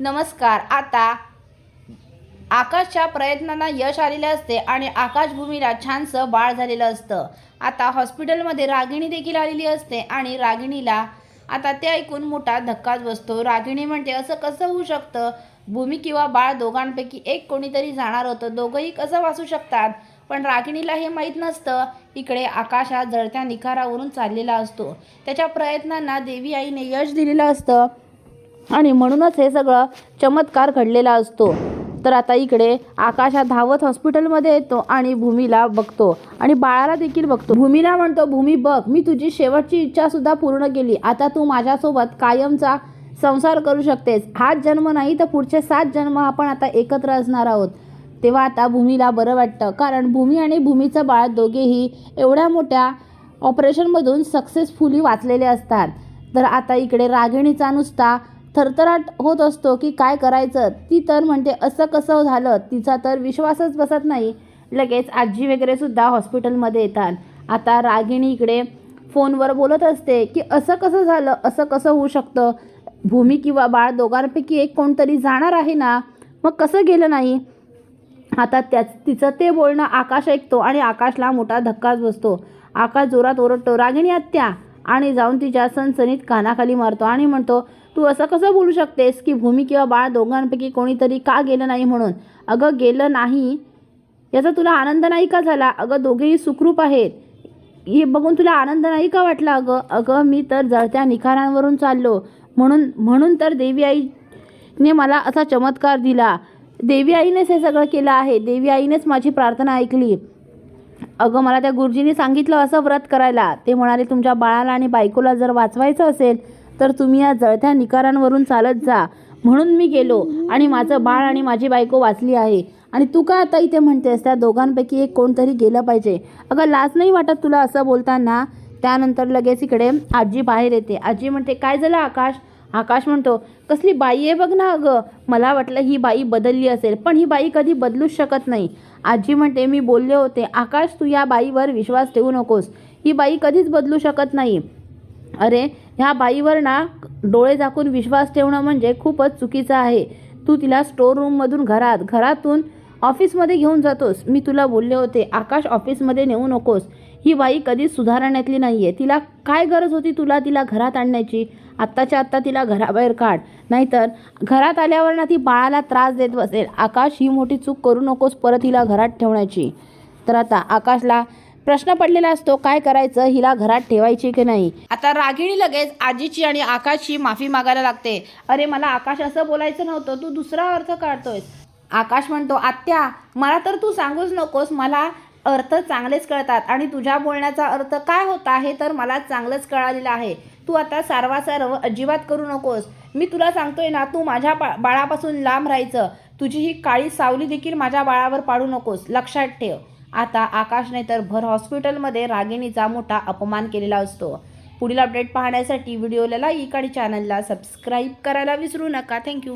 नमस्कार आता आकाशच्या प्रयत्नांना यश आलेले असते आणि आकाशभूमीला छानसं बाळ झालेलं असतं. आता हॉस्पिटलमध्ये रागिणी देखील आलेली असते आणि रागिणीला आता ते ऐकून मोठा धक्काच बसतो. रागिणी म्हणते असं कसं होऊ शकतं? भूमी किंवा बाळ दोघांपैकी एक कोणीतरी जाणार होतं. दोघंही कसं वाचू शकतात पण रागिणीला हे माहीत नसतं. इकडे आकाश हा जळत्या निखारावरून चाललेला असतो. त्याच्या प्रयत्नांना देवी आईने यश दिलेलं असतं. आणि म्हणूनच हे सगळं चमत्कार घडलेला असतो. तर आता इकडे आकाश हा धावत हॉस्पिटलमध्ये येतो आणि भूमीला बघतो. आणि बाळाला देखील बघतो. भूमीला म्हणतो भूमी बघ मी तुझी शेवटची इच्छा सुद्धा पूर्ण केली. आता तू माझ्यासोबत कायमचा संसार करू शकतेस. हाच जन्म नाही तर पुढचे सात जन्म आपण आता एकत्र असणार आहोत. तेव्हा आता भूमीला बरं वाटतं कारण भूमी आणि भूमीचं बाळ दोघेही एवढ्या मोठ्या ऑपरेशनमधून सक्सेसफुली वाचलेले असतात. तर आता इकडे रागिणीचा नुसता थरथराट होत असतो की काय करायचं? ती तर म्हणते असं कसं झालं? तिचा तर विश्वासच बसत नाही. लगेच आजी वगैरे सुद्धा हॉस्पिटलमध्ये येतात. आता रागिणी इकडे फोनवर बोलत असते की असं कसं झालं? असं कसं होऊ शकतं? भूमी किंवा बाळ दोघांपैकी एक कोणतरी जाणार आहे ना? मग कसं गेलं नाही? आता त्याच तिचं ते बोलणं आकाश ऐकतो आणि आकाशला मोठा धक्काच बसतो. आकाश जोरात ओरडतो रागिणी आत्या आणि जाऊन तिच्या सणसणीत कानाखाली मारतो आणि म्हणतो तू असं कसं बोलू शकतेस की भूमी किंवा बाळ दोघांपैकी कोणीतरी का गेलं नाही म्हणून? अगं गेलं नाही. याचा तुला आनंद नाही का झाला? अगं दोघेही सुखरूप आहेत. हे बघून तुला आनंद नाही का वाटला अगं? अगं मी तर जळत्या निखारांवरून चाललो. म्हणून म्हणून तर देवी आईने मला असा चमत्कार दिला. देवी आईनेच हे सगळं केलं आहे. देवी आईनेच माझी प्रार्थना ऐकली. अगं मला त्या गुरुजींनी सांगितलं असं व्रत करायला. ते म्हणाले तुमच्या बाळाला आणि बायकोला जर वाचवायचं असेल तर तुम्ही या जळत्या निकारांवरून चालत जा. म्हणून मी गेलो आणि माझं बाळ आणि माझी बायको वाचली आहे. आणि तू का आता इथे म्हणतेस? त्या दोघांपैकी एक कोणतरी गेलं पाहिजे. अगं लाज नाही वाटत तुला असं बोलताना? त्यानंतर लगेच इकडे आजी बाहेर येते. आजी म्हणते काय झालं आकाश? आकाश म्हणतो कसली बाई आहे बघ ना अगं मला वाटलं ही बाई बदलली असेल पण ही बाई कधी बदलूच शकत नाही. आजी म्हणते मी बोलले होते आकाश तू या बाईवर विश्वास ठेवू नकोस. ही बाई कधीच बदलू शकत नाही. अरे ह्या बाईवर ना डोळे झाकून विश्वास ठेवणं म्हणजे खूपच चुकीचं आहे. तू तिला स्टोर रूममधून घरात घरातून ऑफिसमध्ये घेऊन जातोस. मी तुला बोलले होते आकाश ऑफिसमध्ये नेऊ नकोस. ही बाई कधीच सुधारण्यातली नाही आहे तिला काय गरज होती तुला तिला घरात आणण्याची? आत्ताच्या आत्ता तिला घराबाहेर काढ. नाहीतर घरात आल्यावर ना ती बाळाला त्रास देत बसेल. आकाश ही मोठी चूक करू नकोस परत हिला घरात ठेवण्याची. तर आता आकाशला प्रश्न पडलेला असतो काय करायचं? हिला घरात ठेवायची की नाही? आता रागिणी लगेच आजीची आणि आकाशची माफी मागायला लागते. अरे मला आकाश असं बोलायचं नव्हतं. तू दुसरा अर्थ काढतोयस. आकाश म्हणतो आत्या मला तर तू सांगूच नकोस. मला अर्थ चांगलेच कळतात. आणि तुझ्या बोलण्याचा अर्थ काय होता हे तर मला चांगलंच कळालेलं आहे. तू आता सारवासारव अजिबात करू नकोस. मी तुला सांगतोय ना तू माझ्या पा बाळापासून लांब राहायचं. तुझी ही काळी सावली देखील माझ्या बाळावर पाडू नकोस लक्षात ठेव. आता आकाशने तर भर हॉस्पिटलमध्ये रागिणीचा मोठा अपमान केलेला असतो. पुढील अपडेट पाहण्यासाठी व्हिडिओला लाईक आणि चॅनलला सबस्क्राईब करायला विसरू नका. थँक्यू.